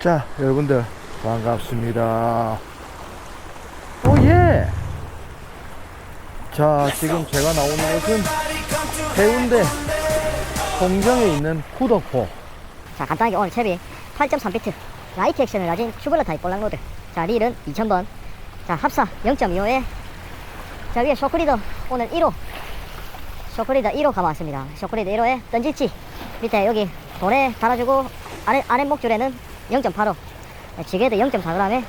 자, 여러분들 반갑습니다. 오 예. 자, 지금 제가 나오는 곳은 해운대 송정에 있는 후덕포. 자 간단하게 오늘 챕이 8.3비트 라이트 액션을 가진 튜블러 타입 볼락 로드. 자 릴은 2000번. 자 합사 0.25에 자 위에 쇼크리더 오늘 1호. 쇼크리더 1호 감아왔습니다. 쇼크리더 1호에 던질지 밑에 여기 돌에 달아주고 아래, 아랫목 줄에는 0.85 지게도 0.4g에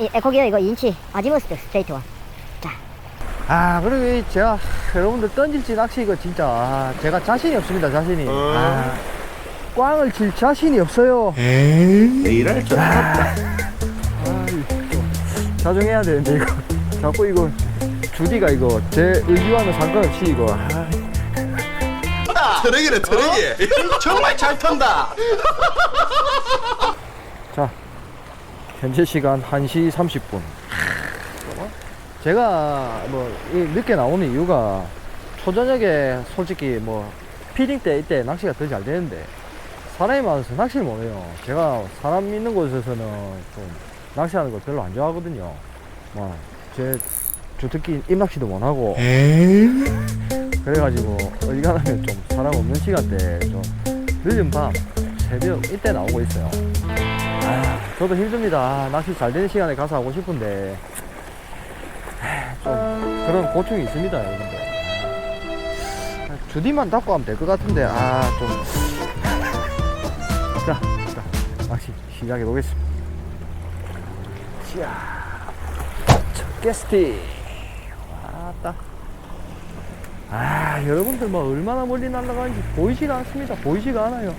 이 에코기어 이거 2인치 아지머스트 스트레이트 원 자, 아, 그리고 이 제가 여러분들 던질지 낚시 이거 진짜 아, 제가 자신이 없습니다, 자신이. 아, 꽝을 칠 자신이 없어요. 이럴 줄 알았다. 아, 이거 자중해야 되는데 이거 자꾸 이거 주디가 이거 제 의지와는 상관없이 이거 아, 트럭이네, 트럭이. 정말 잘 탄다. 자 현재 시간 1시 30분 제가 뭐이 늦게 나오는 이유가 초저녁에 솔직히 뭐 피딩 때 이때 낚시가 더 잘 되는데 사람이 많아서 낚시를 못해요 제가 사람 있는 곳에서는 좀 낚시하는 걸 별로 안 좋아하거든요 뭐제 주특기 입낚시도 못하고 그래가지고 어지간하면 좀 사람 없는 시간대에 좀 늦은 밤 새벽 이때 나오고 있어요 아, 저도 힘듭니다. 아, 낚시 잘 되는 시간에 가서 하고 싶은데 아, 좀 그런 고충이 있습니다, 여러분들. 아, 주디만 닫고 하면 될 것 같은데 아 좀. 자, 자 낚시 시작해 보겠습니다. 자, 첫 게스트 왔다. 아, 여러분들 뭐 얼마나 멀리 날아가는지 보이지가 않습니다. 보이지가 않아요.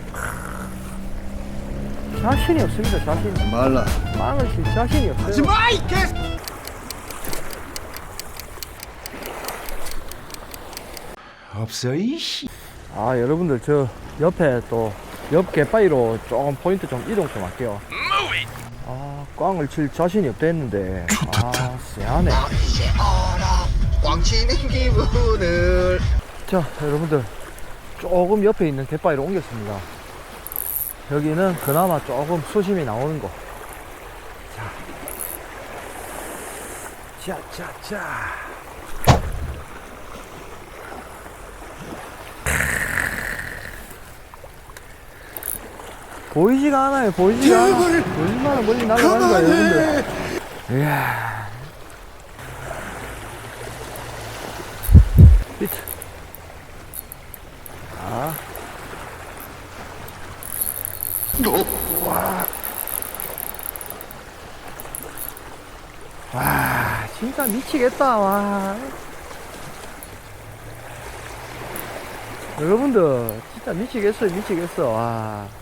자신이 없습니다, 자신. 말라. 빵을 칠 자신이 없어요. 하지 마, 이 개. 없어, 이씨. 아, 여러분들 저 옆에 또 옆 갯바위로 조금 포인트 좀 이동 좀 할게요. 아, 꽝을 칠 자신이 없다 했는데. 아, 쎄하네. 꽝치는 기분을. 자, 여러분들 조금 옆에 있는 갯바위로 옮겼습니다. 여기는 그나마 조금 수심이 나오는 거. 자, 자, 자, 자. 보이지가 않아요, 보이지가 않아. 얼마나 멀리 날아가는 거야, 여러분들. 이야. 비트. 아. 와, 진짜 미치겠다, 와. 여러분들, 진짜 미치겠어요, 미치겠어, 와.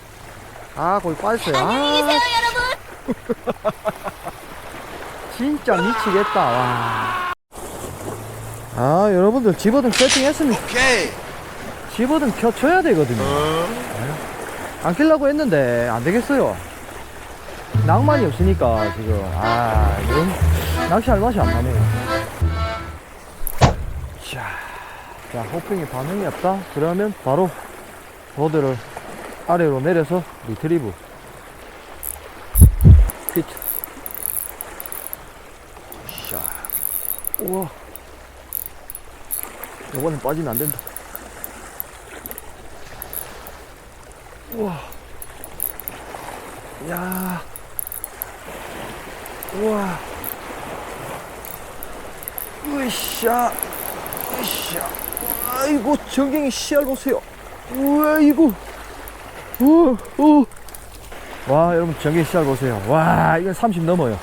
아, 거기 빠졌어요. 안녕히 계세요, 여러분! 진짜 미치겠다, 와. 아, 여러분들, 집어등 세팅했습니다. 오케이. 집어등 켜줘야 되거든요. 안 킬라고 했는데 안 되겠어요. 낭만이 없으니까 지금 아 이런 낚시할 맛이 안 나네요. 자, 자 호핑이 반응이 없다. 그러면 바로 로드를 아래로 내려서 리트리브. 히트. 자, 우와. 이번엔 빠지면 안 된다. 우와. 야. 우와. 으쌰. 으쌰. 아이고, 전갱이 씨알 보세요. 우와, 이거. 우와, 우. 와, 여러분, 전갱이 씨알 보세요. 와, 이건 30 넘어요.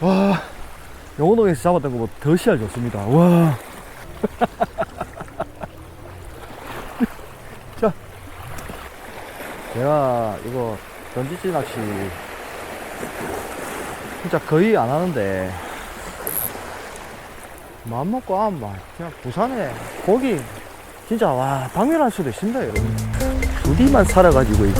와. 영호동에서 잡았던 거보다 더 씨알 좋습니다. 와. 제가 이거 던지지 낚시 진짜 거의 안 하는데 마음 먹고 하면 막 그냥 부산에 고기 진짜 와 박멸할 수도 있습니다 여러분. 두디만 살아가지고 이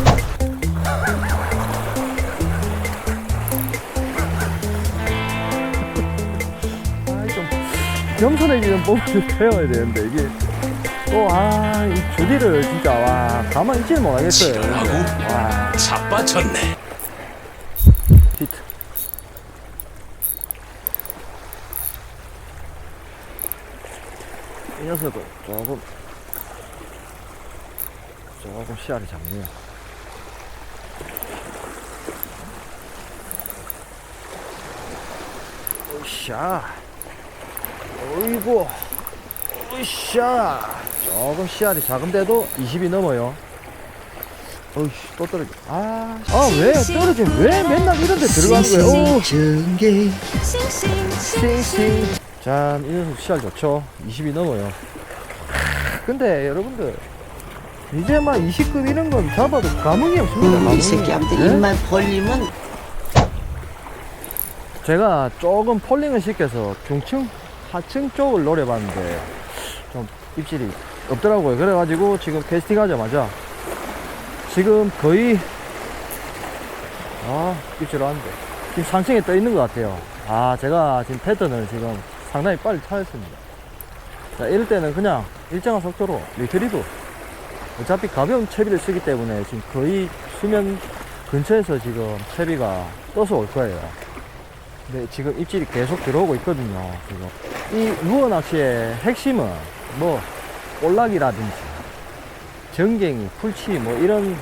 아이 좀 겸손해지는 법을 배워야 되는데 이게. 또아이 주디를 진짜 와 가만 있지는 못하겠어요 지랄하고? 와. 자빠졌네. 히트. 이 녀석은 조금 조금 시야를 잡네요. 으쌰. 어이구. 으쌰. 조금 시야이 작은데도 20이 넘어요. 어이씨 또 떨어져. 아, 아 왜 떨어져? 왜 맨날 이런 데 들어가는 거예요? 오. 전개 싱싱. 짠, 이 녀석 시알 좋죠? 20이 넘어요. 근데 여러분들, 이제 막 20급 이런 건 잡아도 감흥이 없습니다. 감흥이. 이 새끼한테 네? 입만 벌리면 제가 조금 폴링을 시켜서 중층, 하층 쪽을 노려봤는데, 좀 입질이 없더라고요. 그래가지고 지금 캐스팅 하자마자, 지금 거의, 아, 입질 왔는데, 지금 상층에 떠 있는 것 같아요. 아, 제가 지금 패턴을 지금 상당히 빨리 찾았습니다. 자, 이럴 때는 그냥 일정한 속도로 리트리도 어차피 가벼운 채비를 쓰기 때문에 지금 거의 수면 근처에서 지금 채비가 떠서 올 거예요. 근데 지금 입질이 계속 들어오고 있거든요. 지금 이 루어 낚시의 핵심은 뭐 볼락이라든지 전갱이, 풀치 뭐 이런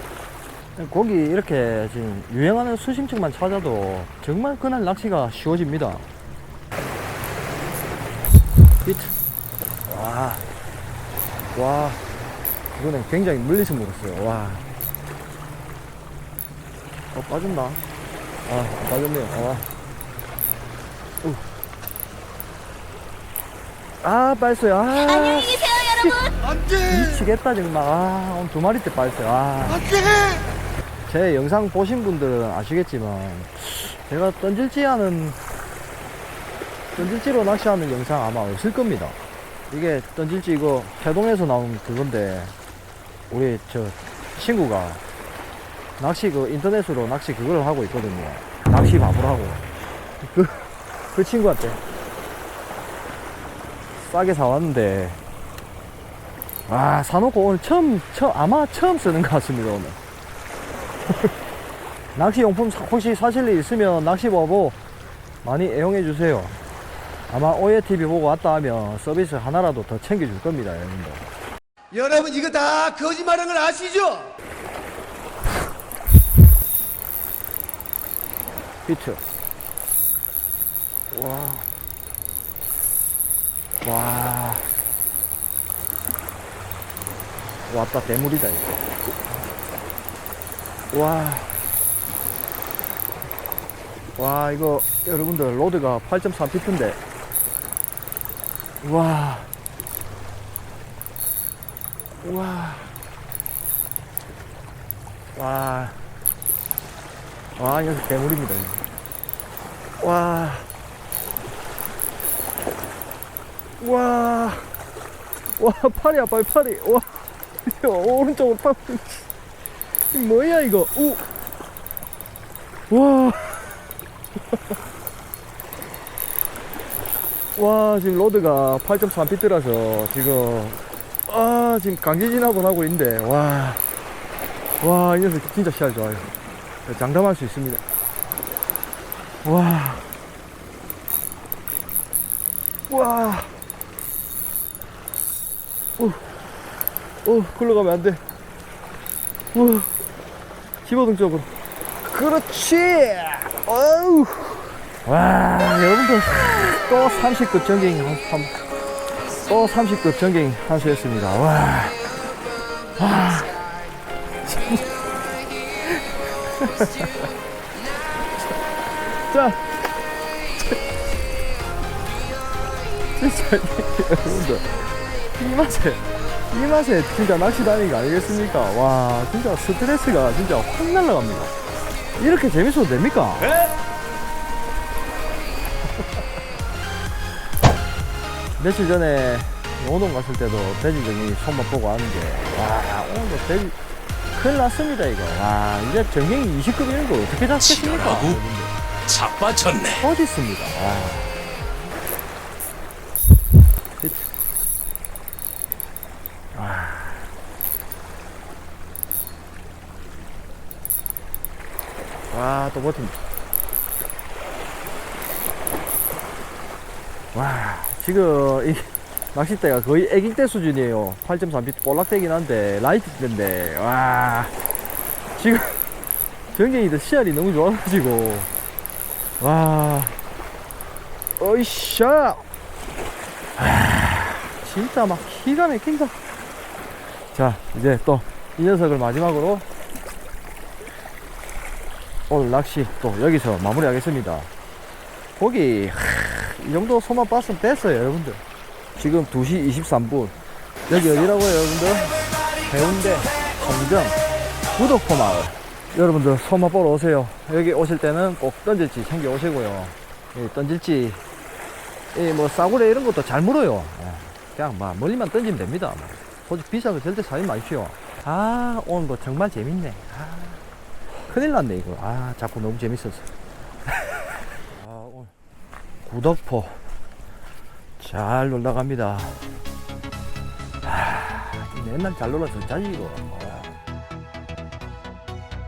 고기 이렇게 지금 유행하는 수심층만 찾아도 정말 그날 낚시가 쉬워집니다. 히트. 와. 와. 이거는 굉장히 멀리서 물었어요. 와. 어, 빠졌나? 아, 빠졌네요. 아. 우. 아, 빠졌어요. 아. 안녕히 계세요, 여러분. 미치겠다, 정말. 아, 오늘 두 마리 때 빠졌어요. 아. 제 영상 보신 분들은 아시겠지만, 제가 던질지 하는 던질지로 낚시하는 영상 아마 없을 겁니다. 이게 던질지 이거 해동에서 나온 그건데 우리 저 친구가 낚시 그 인터넷으로 낚시 그걸 하고 있거든요. 낚시 바보라고. 그, 그 친구한테 싸게 사왔는데 아 사놓고 오늘 처음, 처음 아마 처음 쓰는 것 같습니다 오늘. 낚시 용품 사- 혹시 사실 일 있으면 낚시 보고 많이 애용해 주세요. 아마 오예 TV 보고 왔다 하면 서비스 하나라도 더 챙겨줄 겁니다, 여러분들. 여러분 이거 다 거짓말한 걸 아시죠? 비트. 와. 와. 왔다, 대물이다, 이거. 와. 와, 이거, 여러분들, 로드가 8.3피트인데. 와. 와. 와. 와, 이 녀석 대물입니다. 이거. 와. 와. 와, 팔이 아파요, 팔이. 와. 오른쪽으로 팔. 뭐야, 이거. 우. 와. 와, 지금 로드가 8.3피트라서 지금, 아, 지금 강제 진압을 하고 있는데, 와. 와, 이 녀석 진짜 시야 좋아요. 장담할 수 있습니다. 와. 와. 오. 오, 글로 가면 안 돼. 우. 집어등 쪽으로. 그렇지! 어우. 와, 여러분들. 또 30급 전갱 한, 한, 또 30급 전갱 한 수였습니다. 와. 와. 자. 진짜, 여러분들. 이 맛에, 이 맛에 진짜 낚시 다니는 거 아니겠습니까? 와, 진짜 스트레스가 진짜 확 날라갑니다. 이렇게 재밌어도 됩니까? 며칠 전에 영동 갔을 때도 돼지정이 손맛 보고 왔는데, 와, 오늘도 돼지, 큰일 났습니다, 이거. 와, 이제 정경이 20급 이런 거 어떻게 잡겠습니까? 지랄하고? 여러분들. 자빠졌네. 어디 있습니다. 와. 히트. 와. 와, 또 버틴다. 와, 지금 이 낚싯대가 거의 애기대 수준이에요. 8.3피트 볼락대긴 한데, 라이트 때인데, 와. 지금 정경이도 시알이 너무 좋아가지고, 와. 어이샤. 아, 진짜 막 기가 막힌다. 자, 이제 또 이 녀석을 마지막으로 오늘 낚시 또 여기서 마무리하겠습니다. 하, 이 정도 소만 봤으면 됐어요, 여러분들. 지금 2시 23분. 여기 어디라고요, 여러분들? 해운대, 송정, 구독포 마을. 여러분들 소마 보러 오세요. 여기 오실 때는 꼭 던질지 챙겨 오시고요. 이 던질지, 이뭐 싸구려 이런 것도 잘 물어요. 예. 그냥 막 멀리만 던지면 됩니다. 뭐. 솔직히 비싼 거 절대 사지 마십시오. 아, 오늘 거 정말 재밌네. 아, 큰일 났네, 이거. 아, 자꾸 너무 재밌었어. 구덕포 잘 놀다 갑니다. 아, 맨날 잘 놀아서 자지, 이거.